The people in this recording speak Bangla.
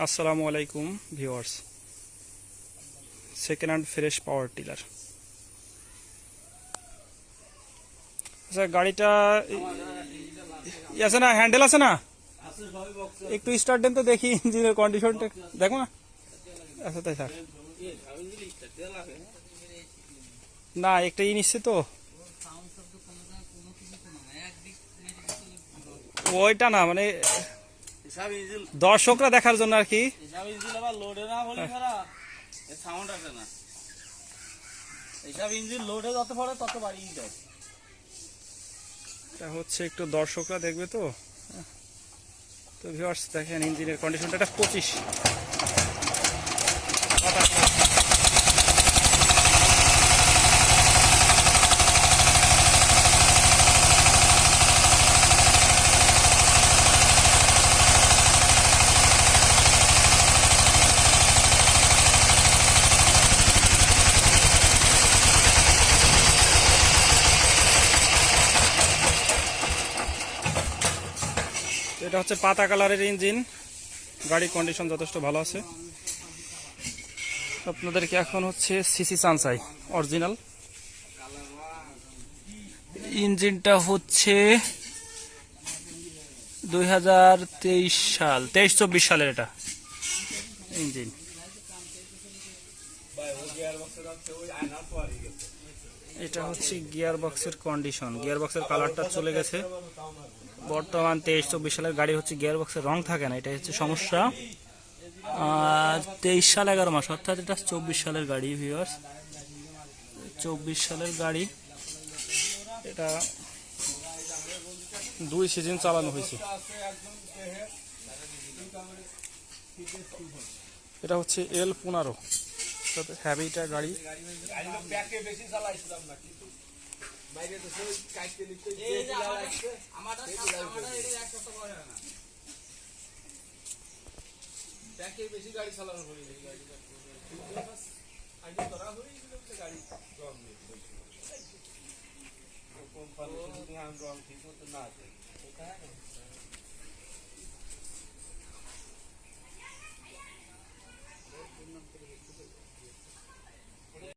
আসসালামু আলাইকুম, viewers. Second hand fresh power tiller আচ্ছা গাড়িটা আছে না? হ্যান্ডেল আছে না? একটু স্টার্ট দেন তো দেখি ইঞ্জিনের কন্ডিশনটা দেখো না? আচ্ছা তাই স্যার না, একটা ই তো। ওইটা না মানে দর্শকরা দেখার জন্য আর কি। হচ্ছে একটু দর্শকরা দেখবে তো। তো ভিউয়ার্স দেখেন ইঞ্জিনের কন্ডিশনটা এটা পঁচিশ। এটা হচ্ছে পাতা কালারের ইঞ্জিন। গাড়ির কন্ডিশন যথেষ্ট ভালো আছে। আপনাদেরকে এখন হচ্ছে সিসি সানসাই অরিজিনাল ইঞ্জিনটা হচ্ছে দুই হাজার তেইশ সাল, তেইশ চব্বিশ সালের এটা ইঞ্জিন। এটা হচ্ছে গিয়ার বক্সের কন্ডিশন গিয়ার বক্সের কালারটা চলে গেছে। বর্তমান তেইশ চব্বিশ সালের গাড়ি হচ্ছে গিয়ার বক্সের রং থাকে না এটাই হচ্ছে সমস্যা। আর তেইশ সাল এগারো মাস অর্থাৎ এটা চব্বিশ সালের গাড়ি ভিওয়ার্স চব্বিশ সালের গাড়ি এটা দুই সিজন চালানো হয়েছে। এটা হচ্ছে এল পনেরো হ্যাভিটা গাড়ি। বাইরে তো বেশি গাড়ি চালানো করি আগে ধরা হয়ে গেলে গাড়ি রং কোম্পানি রং ঠিক মতো না আছে